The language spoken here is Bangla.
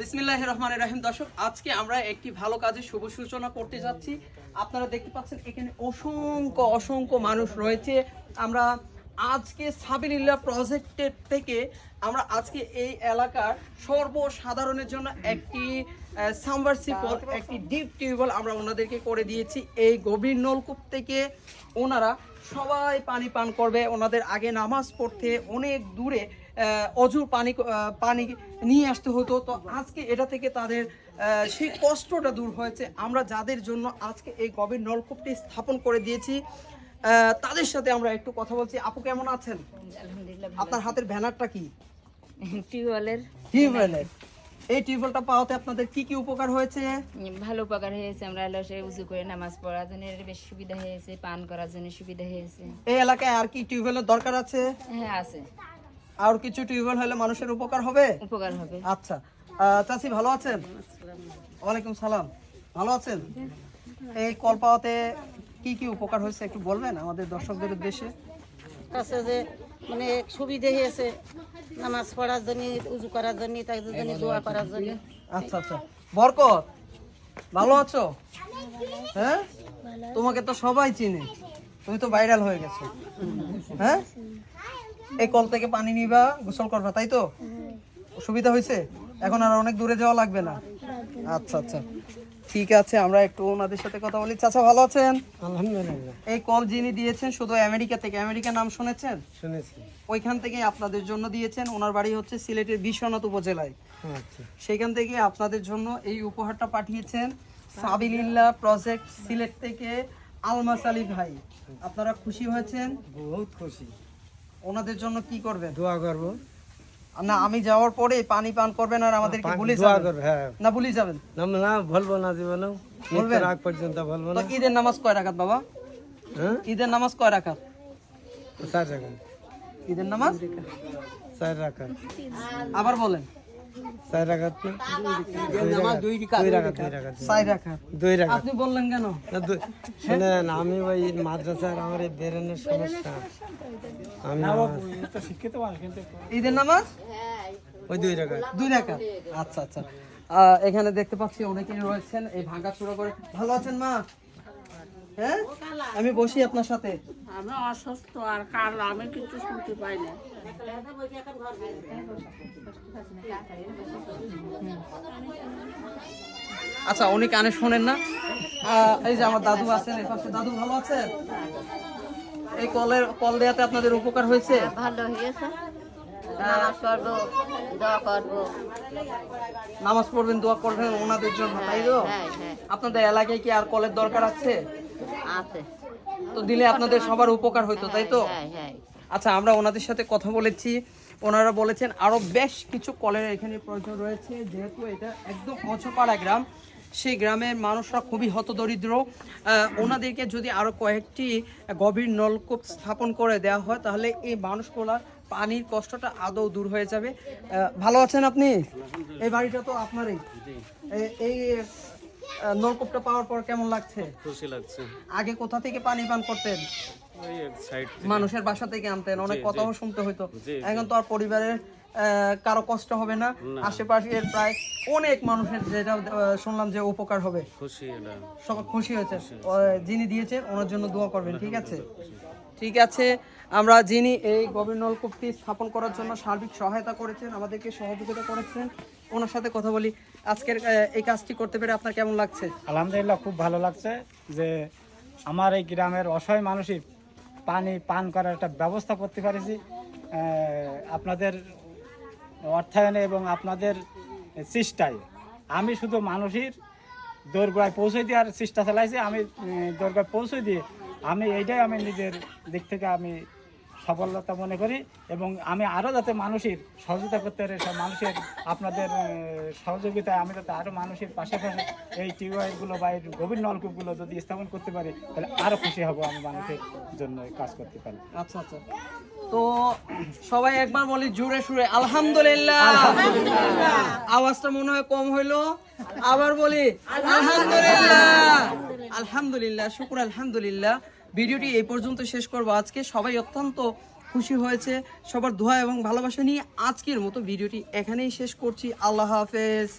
বিসমিল্লাহ রহমান রাহিম। দর্শক, আজকে আমরা একটি ভালো কাজের শুভ সূচনা করতে যাচ্ছি। আপনারা দেখতে পাচ্ছেন, এখানে অসংখ্য অসংখ্য মানুষ রয়েছে। আমরা আজকে সাবিলিল্লাহ প্রজেক্টের থেকে আমরা আজকে এই এলাকার সর্বসাধারণের জন্য একটি সামভার্সিপল একটি ডিপ টিউবওয়েল আমরা ওনাদেরকে করে দিয়েছি। এই গভীর নলকূপ থেকে ওনারা সবাই পানি পান করবে। ওনাদের আগে নামাজ পড়তে অনেক দূরে অজুর পানি পানি নিয়ে আসতে হতো। তো আজকে এটা থেকে তাদের সেই কষ্টটা দূর হয়েছে। আমরা যাদের জন্য আজকে এই গভীর নলকূপটি স্থাপন করে দিয়েছি তাদের সাথে আমরা একটু কথা বলছি। আপু কেমন আছেন? আপনার হাতের ব্যানারটা কি? টিউবওয়েলের টিউবওয়েলের। এই টিউবওয়েলটা পাওয়াতে আপনাদের কি কি উপকার হয়েছে? ভালো উপকার হয়েছে। আমরা এলো সে উজু করে নামাজ পড়ার জন্য এর বেশ সুবিধা হয়েছে পান করার জন্য সুবিধা হয়েছে। এই এলাকায় আর কি টিউবওয়েলের দরকার আছে? হ্যাঁ আছে। আর কিছু টিউবওয়েল হলে মানুষের উপকার হবে? উপকার হবে। আচ্ছা। চাচি ভালো আছেন? ওয়ালাইকুম সালাম। ভালো আছেন? এই কল পাওয়াতে কি কি উপকার হয়েছে একটু বলবেন আমাদের দর্শকদের উদ্দেশ্যে? আছে যে মানে সুবিধে হয়েছে নামাজ পড়ার জন্য উজু করার জন্য তাদের জন্য দোয়া করার জন্য। আচ্ছা আচ্ছা। বরকত ভালো আছো? হ্যাঁ? তোমাকে তো সবাই চিনে। তুমি তো ভাইরাল হয়ে গেছো। হ্যাঁ? এই কল থেকে পানি নিবা গোসল করবা তাই তো? সুবিধা হয়েছে? এখন আর অনেক দূরে যাওয়া লাগবে না? আচ্ছা আচ্ছা। ঠিক আছে আমরা একটু ওনাদের সাথে কথা বলি। চাচা ভালো আছেন? আলহামদুলিল্লাহ। এই কল যিনি দিয়েছেন শুধু আমেরিকা থেকে। আমেরিকার নাম শুনেছেন? শুনেছি। ওইখান থেকে আপনাদের জন্য দিয়েছেন। ওনার বাড়ি হচ্ছে সিলেটের বিশ্বনাথ উপজেলায়। আচ্ছা। সেখান থেকে আপনাদের জন্য এই উপহারটা পাঠিয়েছেন সাবিলিল্লাহ প্রজেক্ট সিলেট থেকে আলমাস আলী ভাই। আপনারা খুশি হয়েছেন? বহুত খুশি। ওনাদের জন্য কি করবে? দোয়া করব। না আমি যাওয়ার পরে পানি পান করবেন আর আমাদেরকে ভুলে যাবেন। হ্যাঁ। না ভুলে যাবেন? না না বলব না জীবনে। বলবেন আগ পর্যন্ত বলব না। ঈদের নামাজ কয় রাখাত বাবা? হ্যাঁ? ঈদের নামাজ কয় রাখাত চার রাকাত। ঈদের নামাজ? চার রাকাত। আবার বলেন। চার দুই রাখাত। আপনি বললেন কেন? শোনেন আমি ওই মাদ্রাসার আমার এই বেরেনের সমস্যা। আমি ঈদের নামাজ? ওই দুই টাকা দুই টাকা আচ্ছা আচ্ছা। এখানে দেখতে পাচ্ছি অনেকেই রয়েছেন। এই ভাঙা চূড়া করে ভালো আছেন মা? হ্যাঁ? আমি বসি আপনার সাথে। আমি অসুস্থ আর কাল আমি কিন্তু শুনতে পাই না। আচ্ছা উনি কানে শোনেন না। এই যে আমার দাদু আছেন এই পাশে। দাদু ভালো আছেন এই কলের কল দেওয়াতে আপনাদের উপকার হয়েছে? ভালো হয়েছে। নামাজ পড়বেন দোয়া করবেন ওনাদের জন্য তাই তো? হ্যাঁ হ্যাঁ। আপনাদের এলাকায় কি আর কলের দরকার আছে? আছে। তো দিলে আপনাদের সবার উপকার হইতো তাই তো? হ্যাঁ হ্যাঁ আচ্ছা আমরা ওনাদের সাথে কথা বলেছি। ওনারা বলেছেন আরও বেশ কিছু কলের এখানে প্রয়োজন রয়েছে যেহেতু এটা একদম অচপাড়া গ্রাম। সেই গ্রামের মানুষরা খুবই হতদরিদ্র। ওনাদেরকে যদি আরও কয়েকটি গভীর নলকূপ স্থাপন করে দেওয়া হয় তাহলে এই মানুষগুলার পানির কষ্টটা আদৌ দূর হয়ে যাবে। ভালো আছেন আপনি? এই বাড়িটা তো আপনারই। এই নলকূপটা পাওয়ার পর কেমন লাগছে? খুশি লাগছে। আগে কোথা থেকে পানি পান করতেন? মানুষের বাসা থেকে আনতেন অনেক কথাও শুনতে হতো এখন তো আর পরিবারের কারও কষ্ট হবে না। না। আশেপাশের প্রায় অনেক মানুষের যেটা শুনলাম যে উপকার হবে। খুশি সবাই খুশি হয়েছে। যিনি দিয়েছেন ওনার জন্য দোয়া করবেন ঠিক আছে? ঠিক আছে আমরা যিনি এই গভীর নলকূপটি স্থাপন করার জন্য সার্বিক সহায়তা করেছেন আমাদেরকে সহযোগিতা করেছেন ওনার সাথে কথা বলি। আজকের এই কাজটি করতে পেরে আপনার কেমন লাগছে? আলহামদুলিল্লাহ, খুব ভালো লাগছে যে আমার এই গ্রামের অসহায় মানুষই পানি পান করার একটা ব্যবস্থা করতে পারেছি। আপনাদের অর্থায়নে এবং আপনাদের চেষ্টায়। আমি শুধু মানুষের দোরগোড়ায় পৌঁছে দেওয়ার চেষ্টা চালাইছি। আমি দোরগোড়ায় পৌঁছে দিয়ে আমি, এইটাই আমি নিজের দিক থেকে আমি সফলতা মনে করি এবং আমি আরও যাতে মানুষের সহযোগিতা করতে পারি সব মানুষের আপনাদের সহযোগিতায় আমি যাতে আরও মানুষের পাশাপাশি এই টিউবওয়েলগুলো বা এই গভীর নলকূপগুলো যদি স্থাপন করতে পারি তাহলে আরও খুশি হব আমি মানুষের জন্য কাজ করতে পারি। আচ্ছা আচ্ছা। তো সবাই একবার বলি জুড়ে সুরে আলহামদুলিল্লাহ। আওয়াজটা মনে হয় কম হইল। আবার বলি আলহামদুলিল্লাহ। আলহামদুলিল্লাহ শুকুর আলহামদুলিল্লাহ। ভিডিওটি এই পর্যন্ত শেষ করব। আজকে সবাই অত্যন্ত খুশি হয়েছে। সবার দোয়া এবং ভালোবাসা নিয়ে আজকের মতো ভিডিওটি এখানেই শেষ করছি। আল্লাহ হাফেজ।